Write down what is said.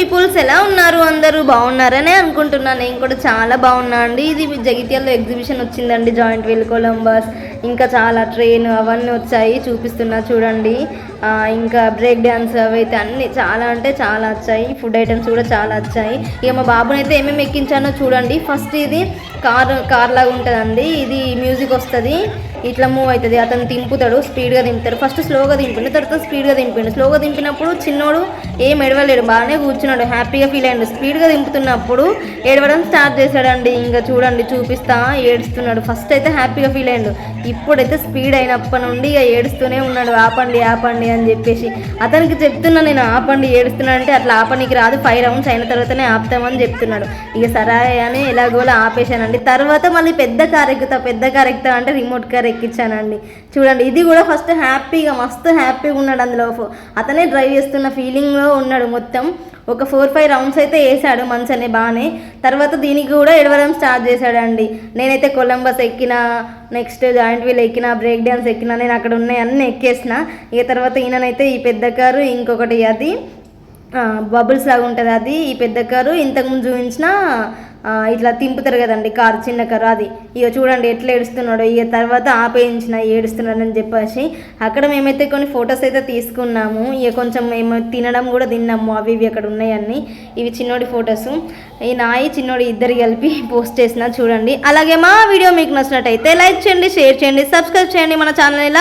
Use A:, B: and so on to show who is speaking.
A: Peoples ఎలా ఉన్నారు? అందరూ బాగున్నారనే అనుకుంటున్నాను నేను కూడా చాలా బాగున్నా అండి. ఇది జగిత్యాల్లో ఎగ్జిబిషన్ వచ్చిందండి జాయింట్ వీల్ కొలంబస్. ఇంకా చాలా ట్రైన్ అవన్నీ వచ్చాయి చూపిస్తున్నా చూడండి. ఇంకా బ్రేక్ డ్యాన్స్ అవి అయితే అన్ని చాలా అంటే చాలా వచ్చాయి. ఫుడ్ ఐటమ్స్ కూడా చాలా వచ్చాయి. ఇక మా బాబుని అయితే ఏమేమి ఎక్కించానో చూడండి. ఫస్ట్ ఇది కార్ కార్ లాగా ఉంటుందండి. ఇది మ్యూజిక్ వస్తుంది. ఇట్లా మూవ్ అవుతుంది అతను దింపుతాడు స్పీడ్గా దింపుతాడు. ఫస్ట్ స్లోగా దింపిండు తర్వాత స్పీడ్గా దింపిండు. స్లోగా దింపినప్పుడు చిన్నోడు ఏం ఎడవలేడు బాగానే కూర్చున్నాడు. హ్యాపీగా ఫీల్ అయ్యాడు. స్పీడ్గా దింపుతున్నప్పుడు ఎడవడం స్టార్ట్ చేశాడండి. ఇంకా చూడండి చూపిస్తా ఏడుస్తున్నాడు. ఫస్ట్ అయితే హ్యాపీగా ఫీల్ అయ్యాడు. ఇప్పుడైతే స్పీడ్ అయినప్పటి నుండి ఇక ఏడుస్తూనే ఉన్నాడు. ఆపండి ఆపండి అని చెప్పేసి అతనికి చెప్తున్నా నేను ఆపండి ఏడుస్తున్నా అంటే అట్లా ఆపనికి రాదు. ఫైవ్ రౌండ్స్ అయిన తర్వాతనే ఆపుతామని చెప్తున్నాడు. ఇక సరే అని ఎలాగోలా ఆపేశానండి. తర్వాత మళ్ళీ పెద్ద కార్ ఎక్కుతా పెద్ద కార్ ఎక్కుతా అంటే రిమోట్ కార్ ఎక్కించానండి. చూడండి ఇది కూడా ఫస్ట్ హ్యాపీగా మస్తు హ్యాపీగా ఉన్నాడు అందులో. అతనే డ్రైవ్ చేస్తున్న ఫీలింగ్లో ఉన్నాడు మొత్తం. ఒక ఫోర్ ఫైవ్ రౌండ్స్ అయితే వేసాడు మంచనే బాగానే తర్వాత దీనికి కూడా ఎడవడం స్టార్ట్ చేశాడండి. నేనైతే కొలంబస్ ఎక్కిన నెక్స్ట్ జాయింట్ వీల్ ఎక్కిన బ్రేక్ డ్యాన్స్ ఎక్కిన నేను అక్కడ ఉన్నాయి అన్నీ ఎక్కేసిన. ఇక తర్వాత ఈయననైతే ఈ పెద్ద కారు ఇంకొకటి అది బబుల్స్ లాగా ఉంటుంది అది. ఈ పెద్ద కారు ఇంతకుముందు చూపించిన ఇట్లా తింపుతారు కదండి కారు చిన్న కారు అది. ఇక చూడండి ఎట్లా ఏడుస్తున్నాడో ఇక తర్వాత ఆపేయించిన ఏడుస్తున్నాడని చెప్పేసి అక్కడ మేమైతే కొన్ని ఫొటోస్ అయితే తీసుకున్నాము. ఇక కొంచెం మేము తినడం కూడా తిన్నాము అవి ఇవి అక్కడ ఉన్నాయన్నీ. ఇవి చిన్నోడి ఫొటోస్. ఈ నాయి చిన్నోడి ఇద్దరు కలిపి పోస్ట్ చేసిన చూడండి. అలాగే మా వీడియో మీకు నచ్చినట్టయితే లైక్ చేయండి షేర్ చేయండి సబ్స్క్రైబ్ చేయండి మన ఛానల్ ఇలా